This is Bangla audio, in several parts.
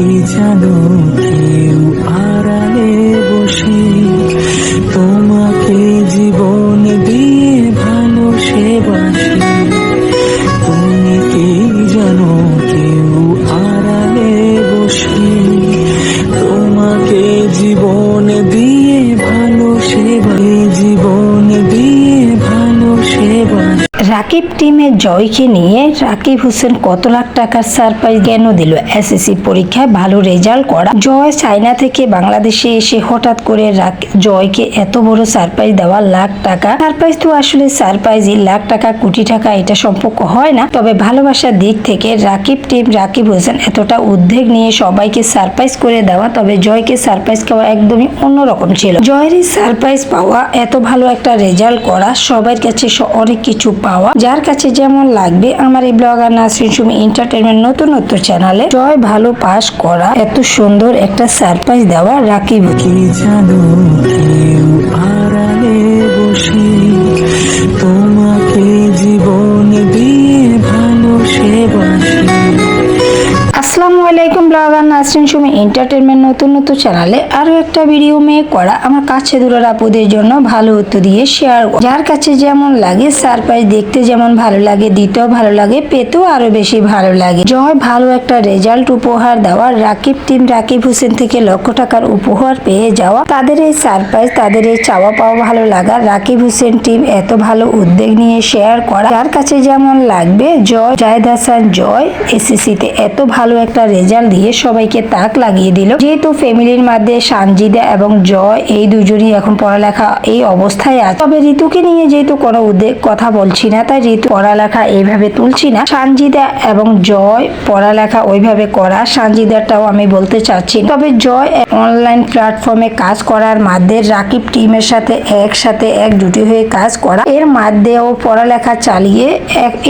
কি জানো? বাসে রাকিব টিমের জয়কে নিয়ে রাকিব হোসেন কত লাখ টাকার সারপ্রাইজ কেন দিল এসএসসি পরীক্ষায়? ভালো রেজাল্ট করা। জয় চায়না থেকে বাংলাদেশে এসে হঠাৎ করে জয়কে এত বড় সারপ্রাইজ দেওয়া লাখ টাকা। সারপ্রাইজ তো আসলে সারপ্রাইজই লাখ টাকা, কোটি টাকা এটা সম্পর্ক হয় না। তবে ভালোবাসার দিক থেকে রাকিব টিম, রাকিব হোসেন এতটা উদ্বেগ নিয়ে সবাইকে সারপ্রাইজ করে দেওয়া, তবে জয়কে সারপ্রাইজ খাওয়া একদমই অন্যরকম ছিল। জয়ের এই সারপ্রাইজ পাওয়া, এত ভালো একটা রেজাল্ট করা, সবার কাছে অনেক কিছু পাওয়া যার কাছে যেমন লাগবে আমার এই ব্লগার নাসরিন সুমি এন্টারটেনমেন্ট নতুনত্ব চ্যানেলে জয় ভালো পাস করা। এত সুন্দর একটা সারপ্রাইজ দেওয়া রাখি জানো নাসরিন সুমি এন্টারটেনমেন্ট নতুন নতুন চ্যানেলে আরও একটা ভিডিও মেয়ে করা আমার কাছে দূরের আপুদের জন্য ভালো উত্তর দিয়ে শেয়ার যার কাছে যেমন লাগে সারপ্রাইজ দেখতে যেমন ভালো লাগে, দিতেও ভালো লাগে, পেতেও আরও বেশি ভালো লাগে। জয় ভালো একটা রেজাল্ট উপহার দেওয়া, রাকিব টিম রাকিব হোসেন থেকে লক্ষ টাকার উপহার পেয়ে যাওয়া। তাদের এই সারপ্রাইজ তাদের এই চাওয়া পাওয়া ভালো লাগা, রাকিব হোসেন টিম এত ভালো উদ্যোগ নিয়ে শেয়ার করা। যার কাছে যেমন লাগবে, জয় জায়দ হাসান জয় এসএসসি তে এত ভালো একটা রেজাল্ট দিয়ে সবাইকে তাক লাগিয়ে দিল। যেহেতু ফ্যামিলির মধ্যে সানজিদা এবং জয় এই দুজনই এখন পড়ালেখা এই অবস্থায় আছে। তবে ঋতুকে নিয়ে যেহেতু কোনো উদ্বেগ কথা বলছি না, তাই ঋতু পড়ালেখা এইভাবে তুলছি না। সানজিদা এবং জয় পড়ালেখা ওইভাবে করা সানজিদাটাও আমি বলতে চাচ্ছি তবে জয় অনলাইন প্ল্যাটফর্মে কাজ করার মাধ্যমে রাকিব টিমের সাথে একসাথে একজুটি হয়ে কাজ করা। এর মাধ্যমেও পড়ালেখা চালিয়ে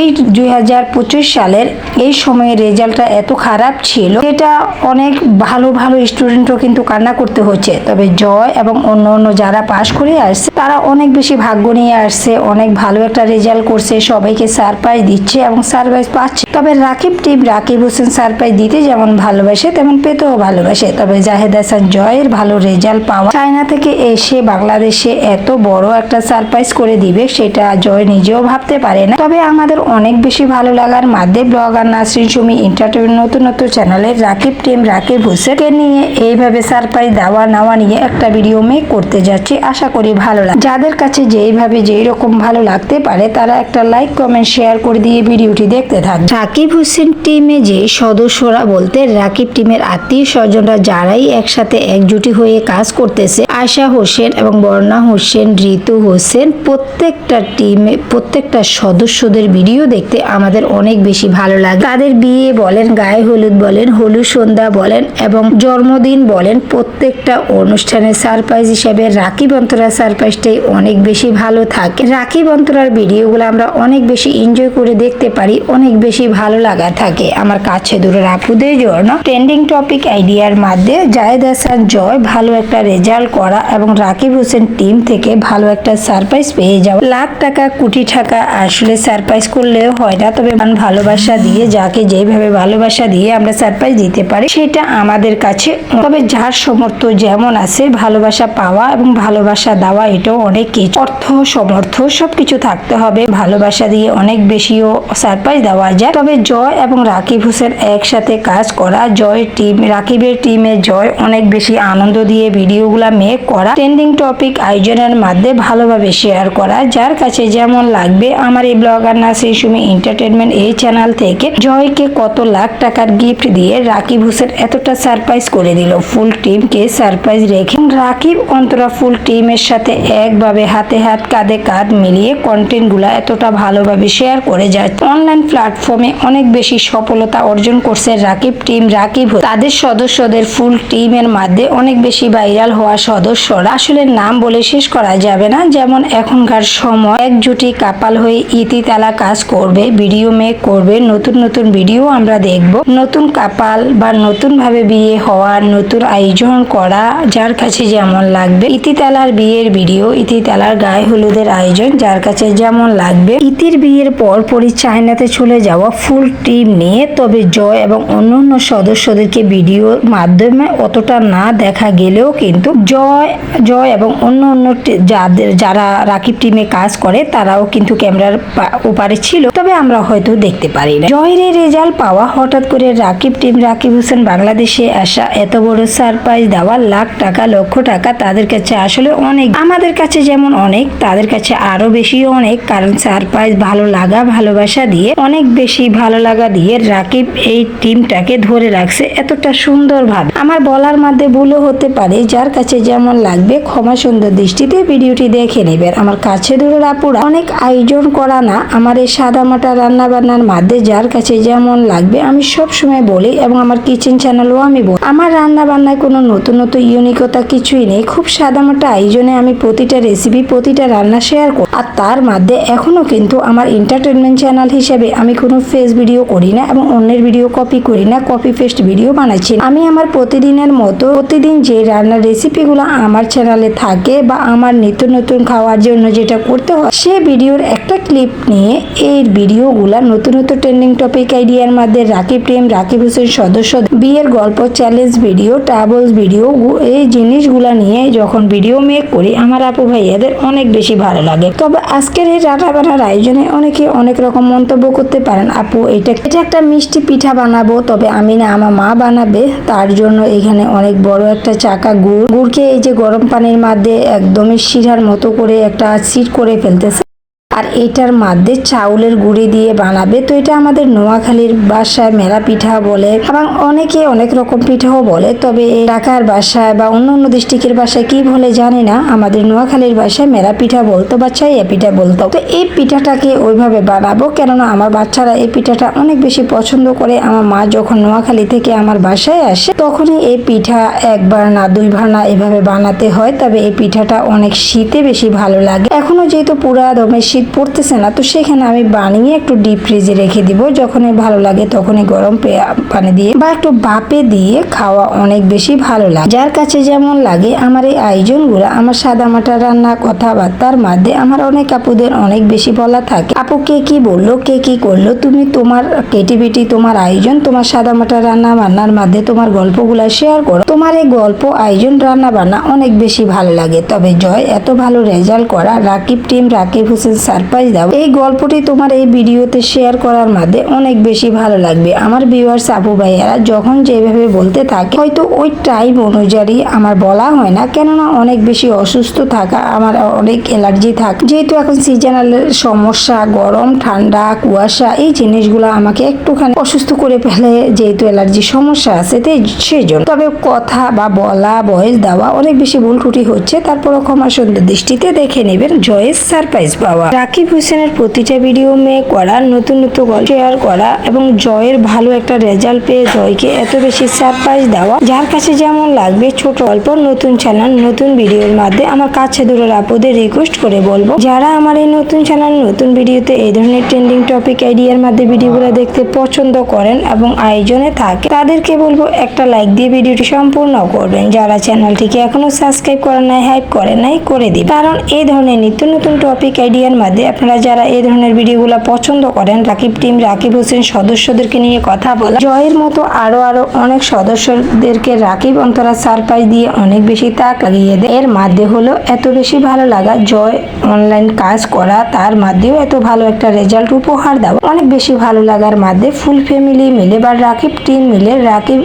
এই দুই হাজার পঁচিশ সালের এই সময়ে রেজাল্টটা এত খারাপ ছিল এটা অনেক ভালো ভালো স্টুডেন্টও কিন্তু কান্না করতে হচ্ছে। তবে জয় এবং অন্য অন্য যারা পাশ করে আসছে, তারা অনেক বেশি ভাগ্য নিয়ে আসছে, অনেক ভালো একটা রেজাল্ট করছে, সবাইকে সারপ্রাইজ দিচ্ছে এবং সারপ্রাইজ পাচ্ছে। তবে রাকিব টিম রাকিব হোসেন সারপ্রাইজ দিতে যেমন ভালোবাসে, তেমন পেতেও ভালোবাসে। তবে জাহেদ হাসান জয়ের ভালো রেজাল্ট পাওয়া চায়না থেকে এসে বাংলাদেশে এত বড় একটা সারপ্রাইজ করে দিবে, সেটা জয় নিজেও ভাবতে পারে না। তবে আমাদের অনেক বেশি ভালো লাগার মাধ্যমে ব্লগার নাসরিন সুমি এন্টারটেনমেন্ট নতুন নতুন চ্যানেলের রাকিব টিম রাকিব হোসেনকে নিয়ে এইভাবে সারপ্রাইজ দেওয়া নেওয়া নিয়ে একটা ভিডিও মেক করতে যাচ্ছি। আশা করি ভালো লাগে যাদের কাছে যেইভাবে যেই রকম ভালো লাগতে পারে, তারা একটা লাইক কমেন্ট শেয়ার করে দিয়ে ভিডিওটি দেখতে থাকবে রাকিব হোসেন টিমে যে সদস্যরা বলতে রাকিব টিমের আত্মীয় স্বজনরা যারাই একসাথে একজুটি হয়ে কাজ করতেছে, আয়শা হোসেন এবং বর্ণা হোসেন, ঋতু হোসেন, প্রত্যেকটা টিমে, প্রত্যেকটা সদস্যদের ভিডিও দেখতে আমাদের অনেক বেশি ভালো লাগে। তাদের বিয়ে বলেন, গায়ে হলুদ বলেন, হলুদ সন্ধ্যা বলেন এবং জন্মদিন বলেন, প্রত্যেকটা অনুষ্ঠানে সারপ্রাইজ হিসেবে রাকিব অন্তরা সারপ্রাইজটাই অনেক বেশি ভালো থাকে। রাকিব অন্তরার ভিডিওগুলো আমরা অনেক বেশি এনজয় করে দেখতে পারি, অনেক বেশি ভালো লাগা থাকে। আমার কাছে দূরের আপুদের জন্য ট্রেন্ডিং টপিক আইডিয়ার মাধ্যমে জায়েদ হাসান জয় ভালো একটা রেজাল্ট করা এবং রাকিব হোসেন টিম থেকে ভালো একটা সারপ্রাইজ পেয়ে যাওয়া। লাখ টাকা, কোটি টাকা আসলে সারপ্রাইজ করলেও হয় না। তবে ভালোবাসা দিয়ে, যাকে যেভাবে ভালোবাসা দিয়ে আমরা সারপ্রাইজ দিতে পারি, সেটা আমাদের কাছে তবে যার সমর্থ যেমন আছে, ভালোবাসা পাওয়া এবং ভালোবাসা দেওয়া, এটাও অনেক কিছু। অর্থ, সমর্থ, সবকিছু থাকতে হবে। ভালোবাসা দিয়ে অনেক বেশিও সারপ্রাইজ দেওয়া যায়। তবে জয় এবং রাকিব হোসেন একসাথে কাজ করা জয় টিম রাকিবের টিমে জয় অনেক বেশি আনন্দ দিয়ে ভিডিওগুলা মেক করা ট্রেন্ডিং টপিক আয়োজনের মাধ্যমে ভালোভাবে শেয়ার করা। যার কাছে যেমন লাগবে আমার এই ব্লগার সেই সময় এন্টারটেনমেন্ট এই চ্যানেল থেকে জয়কে কত লাখ টাকার গিফট দিয়ে রাকিব হোসেন এতটা সারপ্রাইজ করে দিল। ফুল টিমকে সারপ্রাইজ রেখে রাকিব অন্তরা ফুল টিমের সাথে একভাবে হাতে হাত, কাঁধে কাঁধ মিলিয়ে কন্টেন্টগুলো এতটা ভালোভাবে শেয়ার করে যায়। অনলাইন প্ল্যাটফর্মে অনেক বেশি সফলতা অর্জন করছে রাকিব টিম। রাকিব তাদের সদস্যদের ফুল টিমের মাধ্যমে অনেক বেশি ভাইরাল হওয়া সদস্যরা। আসলে নাম বলে শেষ করা যাবে না। যেমন এখনকার সময় একজুটি কাপাল হয়ে ইতি তালা কাজ করবে ভিডিও মেক করবে, নতুন নতুন ভিডিও আমরা দেখব। নতুন কাপাল বা নতুন ভাবে বিয়ে হওয়া, নতুন আয়োজন করা, যার কাছে যেমন লাগবে। ইতিতালার বিয়ের ভিডিও ইতিতালার গায়ে হলুদের আয়োজন, যার কাছে যেমন লাগবে। ইতির বিয়ের পর পরই চায়নাতে চলে যাওয়া ফুল টিম নিয়ে, তবে জয় এবং অন্যান্য সদস্যদেরকে ভিডিওর মাধ্যমে অতটা না দেখা গেলেও কিন্তু জয় জয় এবং অন্য অন্য যাদের, যারা রাকিব টিমে কাজ করে, তারাও কিন্তু ক্যামেরার ওপারে ছিল। তবে আমরা হয়তো দেখতে পারি না। জয়ের রেজাল্ট পাওয়া হঠাৎ করে রাকিব টিম, রাকিব হোসেন বাংলাদেশে আসা এত বড় সারপ্রাইজ দেওয়া লাখ টাকা, লক্ষ টাকা তাদের কাছে আসলে অনেক। আমাদের কাছে যেমন অনেক, তাদের কাছে আরও বেশি অনেক, কারণ সারপ্রাইজ ভালো লাগা, ভালোবাসা দিয়ে অনেক বেশি ভালো লাগা দিয়ে রাকিব এই টিমটাকে ধরে রাখছে এতটা সুন্দর ভাবে আমার বলার মধ্যে ভুলও হতে পারে, যার কাছে যেমন লাগবে ক্ষমা সুন্দর দৃষ্টিতে ভিডিওটি দেখে নেবেন। আমার কাছে দূরের আপুরা, অনেক আয়োজন করা না, আমার এই সাদা মাটা রান্না বান্নার মধ্যে যার কাছে যেমন লাগবে আমি সব সময় বলি এবং আমার কিচেন চ্যানেলও আমি বলি। আমার রান্না বান্নায় কোনো নতুন নতুন ইউনিকতা কিছুই নেই। খুব সাদা মাটা আয়োজনে আমি প্রতিটা রেসিপি প্রতিটা রান্না শেয়ার করি। আর তার মধ্যে এখনও কিন্তু আমার এন্টারটেনমেন্ট চ্যানেল হিসেবে আমি কোনো ফেস ভিডিও করি না এবং অন্যের ভিডিও কপি করি না কপি পেস্ট ভিডিও বানাচ্ছি আমি আমার প্রতিদিনের মতো, প্রতিদিন যে রান্নার রেসিপিগুলো আমার চ্যানেলে থাকে বা আমার নিত্য নতুন খাওয়ার জন্য যেটা করতে হয়, সে ভিডিওর একটা ক্লিপ নিয়ে এই ভিডিওগুলা নতুন নতুন ট্রেন্ডিং টপিক আইডিয়ার মধ্যে রাকিব প্রেম রাকিব হোসেন সদস্য, বিয়ের গল্প চ্যালেঞ্জ ভিডিও ট্রাভেলস ভিডিও এই জিনিসগুলা নিয়ে যখন ভিডিও মেক করি, আমার আপু ভাইয়াদের অনেক বেশি ভালো লাগে। তবে আজকের এই রান্না বান্নার আয়োজনে অনেকে অনেক রকম মন্তব্য করতে পারেন। আপু, এটা এটা একটা মিষ্টি পিঠা বানাবো, তবে আমি না আমার মা বানাবে, তার জন্য এখানে অনেক বড় একটা চাকা গুড়। গুড়কে এই যে গরম পানির মধ্যে একদমই শিরার মতো করে একটা সিট করে ফেলতেছে। আর এটার মধ্যে চাউলের গুঁড়ি দিয়ে বানাবে। তো এটা আমাদের নোয়াখালীর বাসায় মেলা পিঠা বলে এবং অনেকে অনেক রকম পিঠাও বলে। তবে ঢাকার বাসায় বা অন্য অন্য ডিস্ট্রিক্টের বাসায় কি বলে জানি না। আমাদের নোয়াখালীর বাসায় মেলা পিঠা বলতো বা ছাইয়া পিঠা বলতো। তো এই পিঠাটাকে ওইভাবে বানাবো। কেননা আমার বাচ্চারা এই পিঠাটা অনেক বেশি পছন্দ করে। আমার মা যখন নোয়াখালী থেকে আমার বাসায় আসে, তখনই এই পিঠা একবার না দুইবার না এভাবে বানাতে হয়। তবে এই পিঠাটা অনেক শীতে বেশি ভালো লাগে। এখনও যেহেতু পুরা দমে শীত পড়তেছে না, তো সেখানে আমি বানিয়ে একটু ডিপ ফ্রিজে রেখে দিব। যখনই ভালো লাগে তখনই গরম পানি দিয়ে বা একটু বাপে দিয়ে খাওয়া অনেক বেশি ভালো লাগে। যার কাছে যেমন লাগে, আমার এই আয়োজনগুলো, আমার সাদা মাটা রান্না কথাবার্তার মধ্যে আমার অনেক আপুদের অনেক বেশি বলা থাকে। আপু কে কি বলল, কে কি করল, তুমি তোমার ক্রিয়েটিভিটি তোমার আয়োজন, তোমার সাদা মাটা রান্না বান্নার মধ্যে তোমার গল্পগুলো শেয়ার করো। তোমার এই গল্প, আয়োজন রান্না বান্না অনেক বেশি ভালো লাগে। তবে জয়, এত ভালো রেজাল্ট করা, রাকিব টিম রাকিব হোসেন সারপ্রাইজ দাও এই গল্পটি তোমার এই ভিডিওতে শেয়ার করার মধ্যে অনেক বেশি ভালো লাগবে। আমার ভিউয়ার্স আপু ভাইয়ারা যখন যেভাবে বলতে থাকে, হয়তো ওই টাইম অনুযায়ী আমার বলা হয় না। কেননা অনেক বেশি অসুস্থ থাকা, আমার অনেক অ্যালার্জি থাকে। যেহেতু এখন সিজনাল সমস্যা, গরম, ঠান্ডা, কুয়াশা, এই জিনিসগুলো আমাকে একটুখানি অসুস্থ করে ফেলে যেহেতু অ্যালার্জি সমস্যা আছে তাই সেই জন্য তবে কথা বা বলা ভয়েস দেওয়া অনেক বেশি ভুল ত্রুটি হচ্ছে। তারপরও ক্ষমা সুন্দর দৃষ্টিতে দেখে নেবেন জয়ের সারপ্রাইজ পাওয়া। রাকিব হোসেনের প্রতিটা ভিডিও মেয়ে করা, নতুন নতুন গল্প শেয়ার করা এবং জয়ের ভালো একটা রেজাল্ট পেয়ে জয়কে এত বেশি সারপ্রাইজ দেওয়া। যার কাছে যেমন লাগবে ছোট গল্প, নতুন চ্যানেল নতুন ভিডিওর মাধ্যমে আমার কাছে দূরের আপদে রিকোয়েস্ট করে বলব। যারা আমার এই নতুন চ্যানেল নতুন ভিডিওতে এই ধরনের ট্রেন্ডিং টপিক আইডিয়ার মাধ্যমে ভিডিওগুলো দেখতে পছন্দ করেন এবং আয়োজনে থাকে, তাদেরকে বলব একটা লাইক দিয়ে ভিডিওটি সম্পূর্ণ করবেন। যারা চ্যানেলটিকে এখনও সাবস্ক্রাইব করেন নাই হাইপ করেন নাই, করে দিন। কারণ এই ধরনের নিত্য নতুন টপিক আইডিয়ার মধ্যে আপনারা যারা এই ধরনের ভিডিওগুলো পছন্দ করেন, রাকিব টিম, রাকিব হোসেন সদস্যদেরকে নিয়ে কথা বলা। জয়ের মতো আরও আরও অনেক সদস্যদেরকে রাকিব অন্তরা সারপ্রাইজ দিয়ে অনেক বেশি তাক লাগিয়ে দেয়। এর মধ্যে হলো এত বেশি ভালো লাগা, জয় অনলাইন কাজ করা, তার মধ্যেও এত ভালো একটা রেজাল্ট উপহার দেওয়া। অনেক বেশি ভালো লাগার মাধ্যমে ফুল ফ্যামিলি মিলে বা রাকিব টিম মিলে রাকিব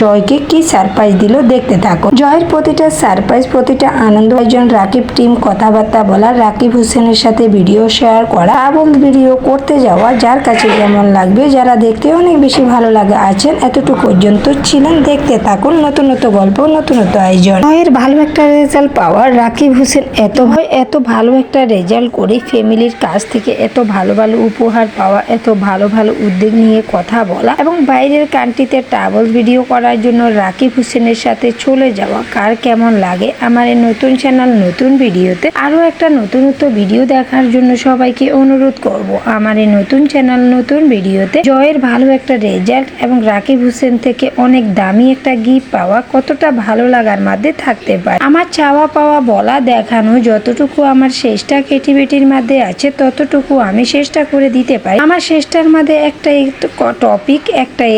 জয়কে কি সারপ্রাইজ দিল দেখতে থাকো। জয়ের প্রতিটা সারপ্রাইজ প্রতিটা আনন্দ, একজন রাকিব টিম কথাবার্তা বলা, রাকিব হোসেনের সাথে ভিডিও শেয়ার করা আবল ভিডিও করতে যাওয়া যার কাছে যেমন লাগবে যারা দেখতে অনেক বেশি ভালো লাগে আছেন, এতটুকু পর্যন্ত ছিলেন। দেখতে থাকুন নতুন নতুন গল্প, নতুন নতুন আয়োজন। জয়ের ভালো একটা রেজাল্ট পাওয়া রাকিব হোসেন এত ভয়, এত ভালো একটা রেজাল্ট করে ফ্যামিলির কাছ থেকে এত ভালো ভালো উপহার পাওয়া, এত ভালো ভালো উদ্যোগ নিয়ে কথা বলা এবং বাইরের কান্ট্রিতে ট্রাভেল ভিডিও করার জন্য রাকিব হোসেনের সাথে চলে যাওয়া, কার কেমন লাগে? আমার এই নতুন চ্যানেল নতুন ভিডিওতে আরও একটা নতুনত্ব ভিডিও দেখার জন্য সবাইকে অনুরোধ করব আমার এই নতুন চ্যানেল, নতুন ভিডিওতে জয়ের ভালো একটা রেজাল্ট এবং রাকিব হোসেন থেকে অনেক দামি একটা গিফট পাওয়া কতটা ভালো লাগার মধ্যে থাকতে পারে। আমার চাওয়া পাওয়া বলা দেখানো যতটুকু আমার শেষটা কেটিবেটির মধ্যে আছে, ততটুকু আমি চেষ্টা করে দিতে পারি। আমার শেষটার মধ্যে একটাই টপিক একটাই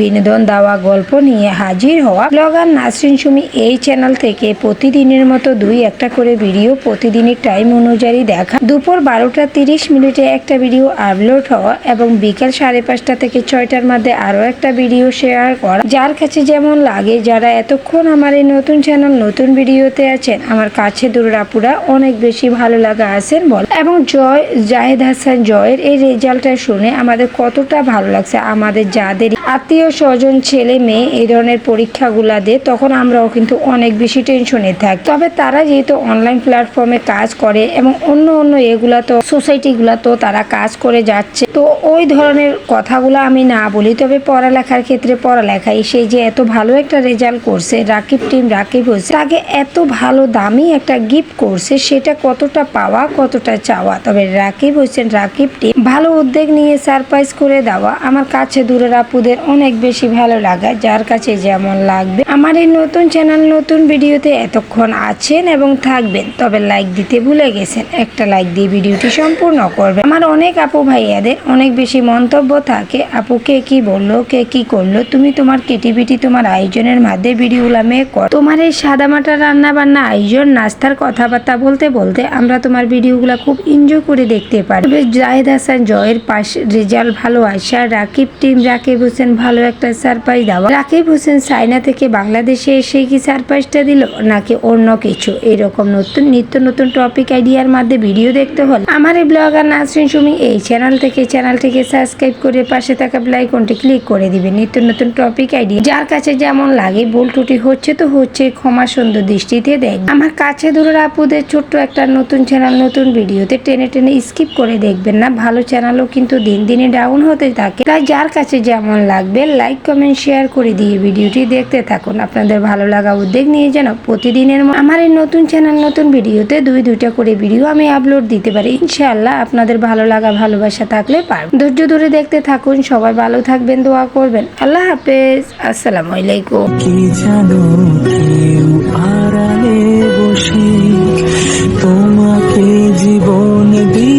বিনোদন দেওয়া গল্প নিয়ে হাজির হওয়া। ব্লগার নাসরিন সুমি এই চ্যানেল থেকে প্রতিদিনের মতো দুই একটা করে ভিডিও প্রতিদিনের টাইম অনুযায়ী দেখা। দুপুর বারোটা তিরিশ মিনিটে একটা ভিডিও আপলোড হওয়া এবং বিকাল সাড়ে পাঁচটা থেকে ছয়টার মধ্যে আরও একটা ভিডিও শেয়ার করা। যার কাছে যেমন লাগে, যারা এতক্ষণ আমার এই নতুন চ্যানেল নতুন ভিডিওতে আছেন, আমার কাছে দুরাপুরা অনেক বেশি ভালো লাগা আছেন বল। এবং জয়, জাহেদ হাসান জয়ের এই রেজাল্টটা শুনে আমাদের কতটা ভালো লাগছে। আমাদের যাদের আত্মীয় স্বজন, ছেলে, মেয়ে এই ধরনের পরীক্ষাগুলা দেয়, তখন আমরাও কিন্তু অনেক বেশি টেনশনে থাকি। তবে তারা যেহেতু অনলাইন প্ল্যাটফর্মে কাজ করে এবং অন্য অন্য এগুলা তো সোসাইটিগুলা তো তারা কাজ করে যাচ্ছে। তো ওই ধরনের কথাগুলো আমি না বলি, তবে পড়ালেখার ক্ষেত্রে পড়ালেখায় সেই যে এত ভালো একটা রেজাল্ট করছে, রাকিব টিম রাকিব হয়েছে, তাকে এত ভালো দামি একটা গিফট করছে, সেটা কতটা পাওয়া, কতটা চাওয়া। তবে রাকিব হোসেন রাকিব টিম ভালো উদ্যোগ নিয়ে সারপ্রাইজ করে দেওয়া। আমার কাছে দূরের আপুদের অনেক বেশি ভালো লাগা, যার কাছে যেমন লাগবে। আমার এই নতুন চ্যানেল নতুন ভিডিওতে এতক্ষণ আছেন এবং থাকবেন, তবে লাইক দিতে ভুলে গেছেন, একটা লাইক দিয়ে ভিডিওটি সম্পূর্ণ করবে। আমার অনেক আপু ভাইয়াদের অনেক বেশি মন্তব্য থাকে, আপু, কে কি বলল? কে কি করল? তুমি তোমার কেটিভিটি তোমার আয়োজনের মাধ্যমে ভিডিওগুলো মেক কর। তোমার এই সাদামাটা রান্না বান্না আয়োজন, নাস্তার কথাবার্তা বলতে বলতে আমরা তোমার ভিডিওগুলো খুব এনজয় করে দেখতে পারি। জাহেদ হাসান, জয়ের পাশ রেজাল্ট ভালো আসা রাকিব টিম রাকিব হোসেন ভালো একটা সারপ্রাইজ দেওয়া রাকিব হোসেন চায়না থেকে বাংলাদেশে এসে কি সারপ্রাইজটা দিল? নাকি অন্য কিছু? এরকম নতুন, নিত্য নতুন টপিক আইডিয়ার মাধ্যমে ভিডিও দেখতে হলে আমার এই ব্লগার নাসরিন সুমি এই চ্যানেল থেকে চ্যানেলটিকে সাবস্ক্রাইব করে পাশে থাকা বেলাইকনটি ক্লিক করে দিবে নিত্য নতুন টপিক আইডিয়া যার কাছে যেমন লাগে, ভুল ত্রুটি হচ্ছে তো হচ্ছে, ক্ষমা সুন্দর দৃষ্টিতে দেখ আমার কাছে দূরের আপুদের ছোট্ট একটা নতুন চ্যানেল নতুন ভিডিওতে টেনে টেনে স্কিপ করে দেখবেন না। ভালো চ্যানেলও কিন্তু দিন দিনে ডাউন হতে থাকে। তাই যার কাছে যেমন লাগবে লাইক কমেন্ট শেয়ার করে দিয়ে ভিডিওটি দেখতে থাকুন। আপনাদের ভালো লাগা উদ্যোগ নিয়ে যেন প্রতিদিনের আমার এই নতুন চ্যানেল নতুন ভিডিওতে দুই দুইটা করে ভিডিও আমি আপলোড দিতে পারি ইনশাআল্লাহ আপনাদের ভালো লাগা, ভালোবাসা থাকলে পারব। ধৈর্য ধরে দেখতে থাকুন, সবাই ভালো থাকবেন, দোয়া করবেন। আল্লাহ হাফেজ, আসসালামু আলাইকুম। কি তোমাকে জীবন দিয়ে